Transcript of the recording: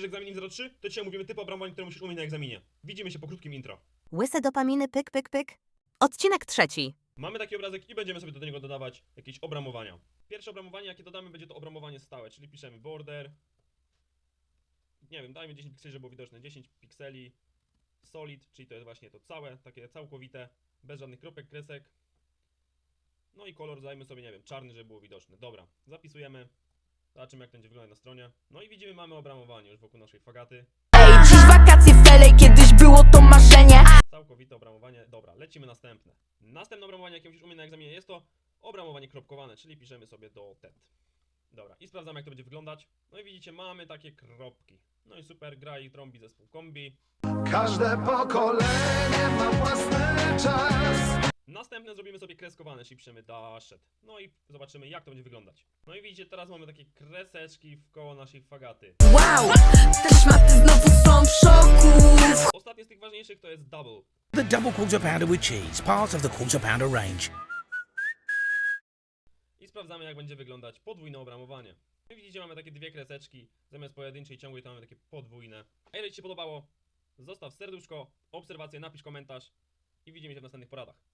że egzamin 03? To dzisiaj mówimy typ obramowań, które musisz umieć na egzaminie. Widzimy się po krótkim intro. Łyse dopaminy, pyk, pyk, pyk. Odcinek trzeci. Mamy taki obrazek i będziemy sobie do niego dodawać jakieś obramowania. Pierwsze obramowanie, jakie dodamy, będzie to obramowanie stałe, czyli piszemy border. Nie wiem, dajmy 10 pikseli, żeby było widoczne. 10 pikseli. Solid, czyli to jest właśnie to całe, takie całkowite, bez żadnych kropek, kresek. No i kolor dajmy sobie, nie wiem, czarny, żeby było widoczne. Dobra, zapisujemy. Zobaczymy, jak to będzie wyglądać na stronie. No i widzimy, mamy obramowanie już wokół naszej fagaty. Ej, dziś wakacje LA, kiedyś było to marzenie Całkowite obramowanie. Dobra, lecimy następne. Następne obramowanie, jakie musisz umieć na egzaminie, jest to obramowanie kropkowane, czyli piszemy sobie do TET. Dobra, i sprawdzamy, jak to będzie wyglądać. No i widzicie, mamy takie kropki. No i super, gra i trąbi zespół kombi. Każde pokolenie ma własny czas. Następne zrobimy sobie kreskowane, czyli piszemy dashet. No i zobaczymy, jak to będzie wyglądać. No i widzicie, teraz mamy takie kreseczki w koło naszej fagaty. Wow, te szmaty znowu są w szoku Ostatnie z tych ważniejszych to jest double. The double quarter pounder with cheese, part of the quarter pounder range. I sprawdzamy, jak będzie wyglądać podwójne obramowanie. Jak widzicie, mamy takie dwie kreseczki, zamiast pojedynczej ciągłej to mamy takie podwójne. A jeżeli Ci się podobało, zostaw serduszko, obserwację, napisz komentarz i widzimy się w następnych poradach.